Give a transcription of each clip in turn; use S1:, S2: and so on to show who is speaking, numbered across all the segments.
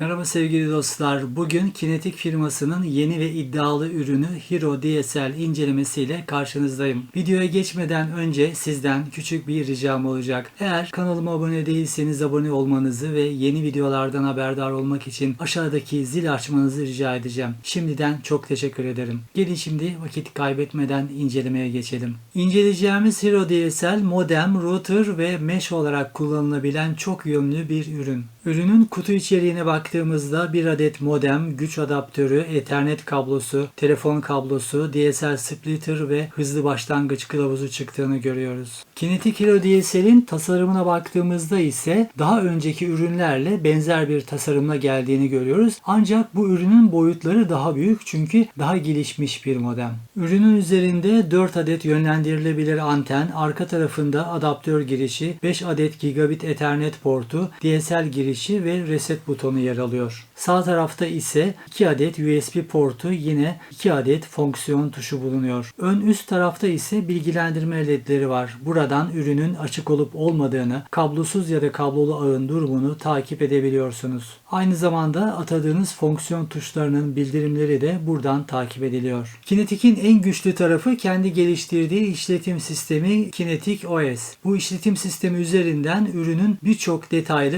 S1: Merhaba sevgili dostlar. Bugün Kinetik firmasının yeni ve iddialı ürünü Hero DSL incelemesiyle karşınızdayım. Videoya geçmeden önce sizden küçük bir ricam olacak. Eğer kanalıma abone değilseniz abone olmanızı ve yeni videolardan haberdar olmak için aşağıdaki zil açmanızı rica edeceğim. Şimdiden çok teşekkür ederim. Gelin şimdi vakit kaybetmeden incelemeye geçelim. İnceleyeceğimiz Hero DSL modem, router ve mesh olarak kullanılabilen çok yönlü bir ürün. Ürünün kutu içeriğine baktığımızda bir adet modem, güç adaptörü, ethernet kablosu, telefon kablosu, DSL splitter ve hızlı başlangıç kılavuzu çıktığını görüyoruz. Kinetic Hero DSL'in tasarımına baktığımızda ise daha önceki ürünlerle benzer bir tasarımla geldiğini görüyoruz. Ancak bu ürünün boyutları daha büyük çünkü daha gelişmiş bir modem. Ürünün üzerinde 4 adet yönlendirilebilir anten, arka tarafında adaptör girişi, 5 adet gigabit ethernet portu, DSL girişi ve reset butonu yer alıyor. Sağ tarafta ise 2 adet USB portu yine 2 adet fonksiyon tuşu bulunuyor. Ön üst tarafta ise bilgilendirme ledleri var. Buradan ürünün açık olup olmadığını, kablosuz ya da kablolu ağın durumunu takip edebiliyorsunuz. Aynı zamanda atadığınız fonksiyon tuşlarının bildirimleri de buradan takip ediliyor. Kinetic'in en güçlü tarafı kendi geliştirdiği işletim sistemi Kinetic OS. Bu işletim sistemi üzerinden ürünün birçok detaylı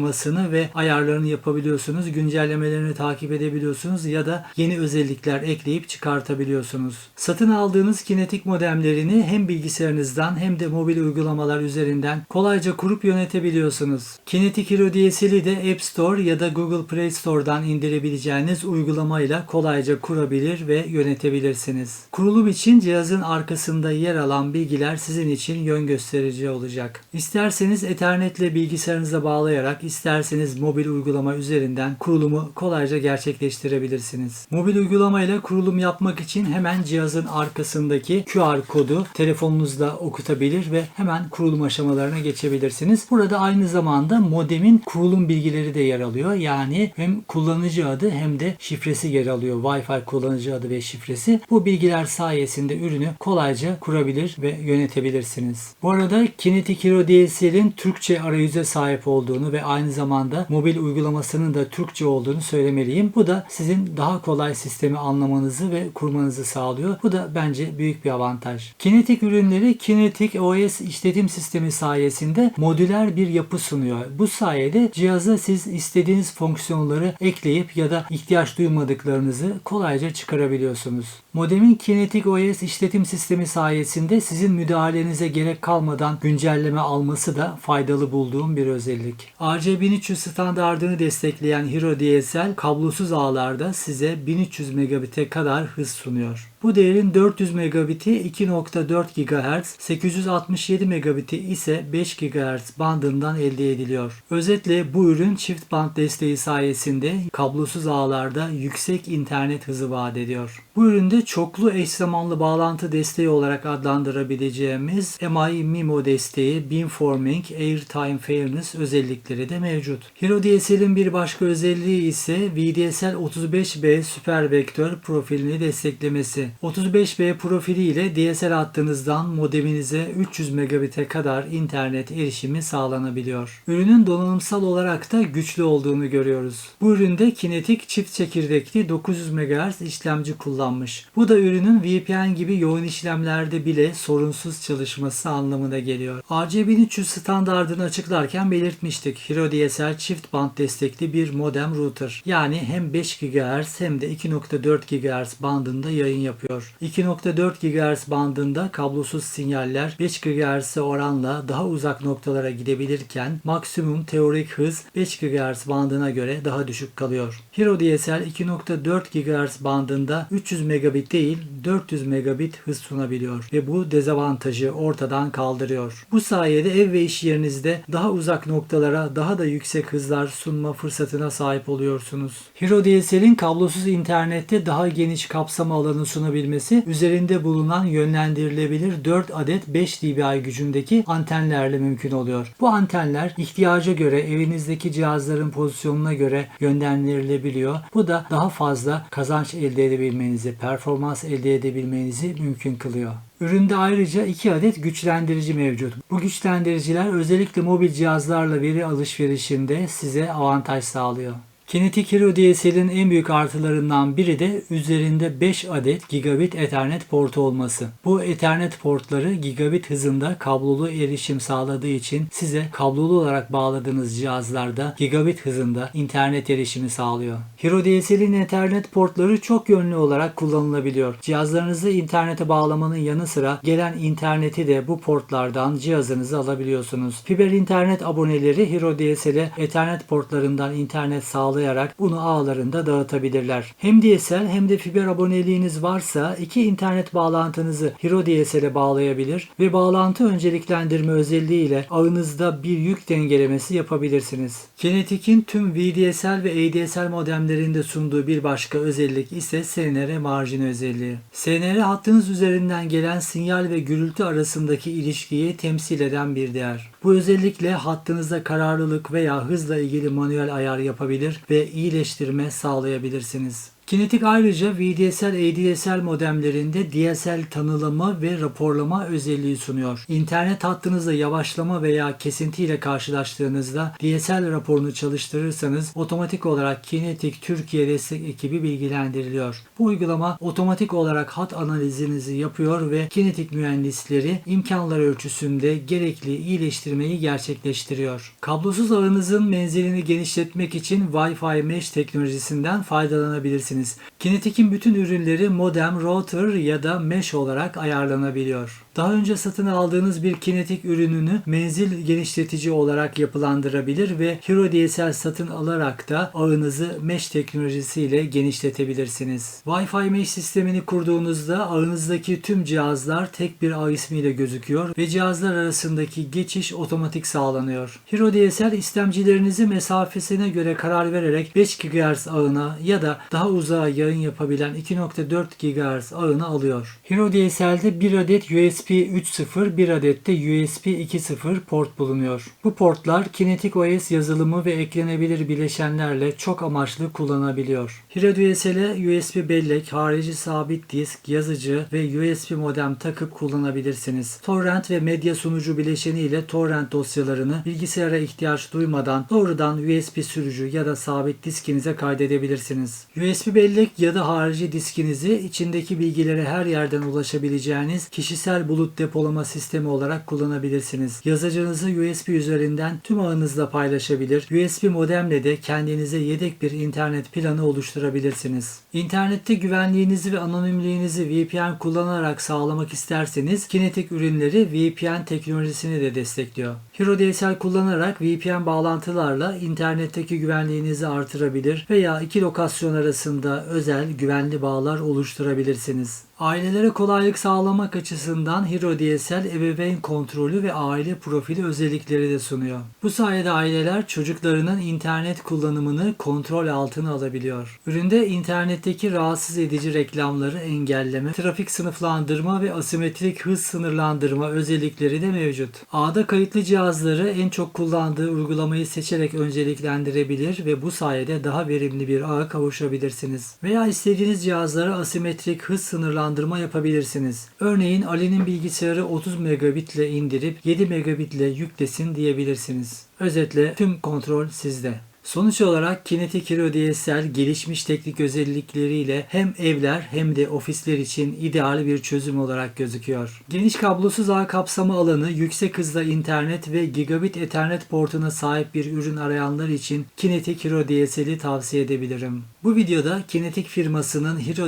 S1: yapılandırmasını ve ayarlarını yapabiliyorsunuz. Güncellemelerini takip edebiliyorsunuz ya da yeni özellikler ekleyip çıkartabiliyorsunuz. Satın aldığınız Kinetic modemlerini hem bilgisayarınızdan hem de mobil uygulamalar üzerinden kolayca kurup yönetebiliyorsunuz. Kinetic Hero DSL'i de App Store ya da Google Play Store'dan indirebileceğiniz uygulamayla kolayca kurabilir ve yönetebilirsiniz. Kurulum için cihazın arkasında yer alan bilgiler sizin için yön gösterici olacak. İsterseniz Ethernetle bilgisayarınıza bağlayarak, isterseniz mobil uygulama üzerinden kurulumu kolayca gerçekleştirebilirsiniz. Mobil uygulamayla kurulum yapmak için hemen cihazın arkasındaki QR kodu telefonunuzda okutabilir ve hemen kurulum aşamalarına geçebilirsiniz. Burada aynı zamanda modemin kurulum bilgileri de yer alıyor. Yani hem kullanıcı adı hem de şifresi yer alıyor. Wi-Fi kullanıcı adı ve şifresi. Bu bilgiler sayesinde ürünü kolayca kurabilir ve yönetebilirsiniz. Bu arada Kinetic Hero DSL'in Türkçe arayüze sahip olduğunu ve aynı zamanda mobil uygulamasının da Türkçe olduğunu söylemeliyim. Bu da sizin daha kolay sistemi anlamanızı ve kurmanızı sağlıyor. Bu da bence büyük bir avantaj. Kinetic ürünleri Kinetic OS işletim sistemi sayesinde modüler bir yapı sunuyor. Bu sayede cihaza siz istediğiniz fonksiyonları ekleyip ya da ihtiyaç duymadıklarınızı kolayca çıkarabiliyorsunuz. Modemin Kinetic OS işletim sistemi sayesinde sizin müdahalenize gerek kalmadan güncelleme alması da faydalı bulduğum bir özellik. RC1300 standartını destekleyen Hero DSL kablosuz ağlarda size 1300 megabit'e kadar hız sunuyor. Bu değerin 400 megabiti 2.4 GHz, 867 megabiti ise 5 GHz bandından elde ediliyor. Özetle bu ürün çift band desteği sayesinde kablosuz ağlarda yüksek internet hızı vaat ediyor. Bu üründe çoklu eş zamanlı bağlantı desteği olarak adlandırabileceğimiz MI MIMO desteği, beamforming, airtime fairness özellikleri de mevcut. Hero DSL'in bir başka özelliği ise VDSL 35B süper vektör profilini desteklemesi. 35B profili ile DSL hattınızdan modeminize 300 megabit'e kadar internet erişimi sağlanabiliyor. Ürünün donanımsal olarak da güçlü olduğunu görüyoruz. Bu üründe kinetik çift çekirdekli 900 MHz işlemci kullanmış. Bu da ürünün VPN gibi yoğun işlemlerde bile sorunsuz çalışması anlamına geliyor. RC1300 standartını açıklarken belirtmiştik. Hero DSL çift band destekli bir modem router. Yani hem 5 GHz hem de 2.4 GHz bandında yayın yapıyor. 2.4 GHz bandında kablosuz sinyaller 5 GHz'e oranla daha uzak noktalara gidebilirken maksimum teorik hız 5 GHz bandına göre daha düşük kalıyor. Hero DSL 2.4 GHz bandında 300 megabit değil 400 megabit hız sunabiliyor ve bu dezavantajı ortadan kaldırıyor. Bu sayede ev ve iş yerinizde daha uzak noktalara daha da yüksek hızlar sunma fırsatına sahip oluyorsunuz. Hero DSL'in kablosuz internette daha geniş kapsama alanı sunabilmesi üzerinde bulunan yönlendirilebilir 4 adet 5 dBi gücündeki antenlerle mümkün oluyor. Bu antenler ihtiyaca göre evinizdeki cihazların pozisyonuna göre yönlendirilebiliyor. Bu da daha fazla kazanç elde edebilmenizi, performans elde edebilmenizi mümkün kılıyor. Üründe ayrıca 2 adet güçlendirici mevcut. Bu güçlendiriciler özellikle mobil cihazlarla veri alışverişinde size avantaj sağlıyor. Kinetic Hero DSL'in en büyük artılarından biri de üzerinde 5 adet gigabit Ethernet portu olması. Bu Ethernet portları gigabit hızında kablolu erişim sağladığı için size kablolu olarak bağladığınız cihazlarda gigabit hızında internet erişimi sağlıyor. Hero DSL'in Ethernet portları çok yönlü olarak kullanılabiliyor. Cihazlarınızı internete bağlamanın yanı sıra gelen interneti de bu portlardan cihazınıza alabiliyorsunuz. Fiber internet aboneleri Hero DSL'e Ethernet portlarından internet sağlayarak bunu ağlarında dağıtabilirler. Hem DSL hem de fiber aboneliğiniz varsa iki internet bağlantınızı Hero DSL'e bağlayabilir ve bağlantı önceliklendirme özelliğiyle ağınızda bir yük dengelemesi yapabilirsiniz. Kinetic'in tüm VDSL ve ADSL modemlerinde sunduğu bir başka özellik ise SNR marjin özelliği. SNR hattınız üzerinden gelen sinyal ve gürültü arasındaki ilişkiyi temsil eden bir değer. Bu özellikle hattınızda kararlılık veya hızla ilgili manuel ayar yapabilir ve iyileştirme sağlayabilirsiniz. Kinetic ayrıca VDSL, ADSL modemlerinde DSL tanılama ve raporlama özelliği sunuyor. İnternet hattınızda yavaşlama veya kesinti ile karşılaştığınızda DSL raporunu çalıştırırsanız otomatik olarak Kinetic Türkiye destek ekibi bilgilendiriliyor. Bu uygulama otomatik olarak hat analizinizi yapıyor ve Kinetic mühendisleri imkanlar ölçüsünde gerekli iyileştirmeyi gerçekleştiriyor. Kablosuz ağınızın menzilini genişletmek için Wi-Fi mesh teknolojisinden faydalanabilirsiniz. Kinetic'in bütün ürünleri modem, router ya da mesh olarak ayarlanabiliyor. Daha önce satın aldığınız bir kinetik ürününü menzil genişletici olarak yapılandırabilir ve Hero DSL satın alarak da ağınızı mesh teknolojisiyle genişletebilirsiniz. Wi-Fi mesh sistemini kurduğunuzda ağınızdaki tüm cihazlar tek bir ağ ismiyle gözüküyor ve cihazlar arasındaki geçiş otomatik sağlanıyor. Hero DSL istemcilerinizi mesafesine göre karar vererek 5 GHz ağına ya da daha uzağa yayın yapabilen 2.4 GHz ağını alıyor. Hero DSL'de bir adet USB 3.0, bir adet de USB 2.0 port bulunuyor. Bu portlar Kinetic OS yazılımı ve eklenebilir bileşenlerle çok amaçlı kullanabiliyor. Hero DSL'e USB bellek, harici sabit disk, yazıcı ve USB modem takıp kullanabilirsiniz. Torrent ve medya sunucu bileşeni ile torrent dosyalarını bilgisayara ihtiyaç duymadan doğrudan USB sürücü ya da sabit diskinize kaydedebilirsiniz. USB bellek ya da harici diskinizi içindeki bilgilere her yerden ulaşabileceğiniz kişisel bulut depolama sistemi olarak kullanabilirsiniz. Yazıcınızı USB üzerinden tüm ağınızla paylaşabilir. USB modemle de kendinize yedek bir internet planı oluşturabilirsiniz. İnternette güvenliğinizi ve anonimliğinizi VPN kullanarak sağlamak isterseniz Kinetic ürünleri VPN teknolojisini de destekliyor. Hero kullanarak VPN bağlantılarla internetteki güvenliğinizi artırabilir veya iki lokasyon arasında özel güvenli bağlar oluşturabilirsiniz. Ailelere kolaylık sağlamak açısından Hero DSL ebeveyn kontrolü ve aile profili özellikleri de sunuyor. Bu sayede aileler çocuklarının internet kullanımını kontrol altına alabiliyor. Üründe internetteki rahatsız edici reklamları engelleme, trafik sınıflandırma ve asimetrik hız sınırlandırma özellikleri de mevcut. Ağda kayıtlı cihazları en çok kullandığı uygulamayı seçerek önceliklendirebilir ve bu sayede daha verimli bir ağa kavuşabilirsiniz. Veya istediğiniz cihazlara asimetrik hız sınırlandırma yapabilirsiniz. Örneğin Ali'nin bilgisayarı 30 megabit ile indirip 7 megabit ile yüklesin diyebilirsiniz. Özetle tüm kontrol sizde. Sonuç olarak Kinetic Hero DSL gelişmiş teknik özellikleriyle hem evler hem de ofisler için ideal bir çözüm olarak gözüküyor. Geniş kablosuz ağ kapsama alanı, yüksek hızda internet ve gigabit ethernet portuna sahip bir ürün arayanlar için Kinetic Hero DSL'i tavsiye edebilirim. Bu videoda Kinetic firmasının Hero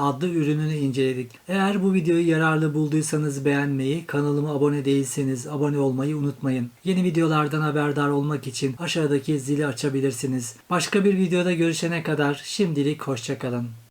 S1: adlı ürününü inceledik. Eğer bu videoyu yararlı bulduysanız beğenmeyi, kanalıma abone değilseniz abone olmayı unutmayın. Yeni videolardan haberdar olmak için aşağıdaki zili açabilirsiniz. Başka bir videoda görüşene kadar şimdilik hoşçakalın.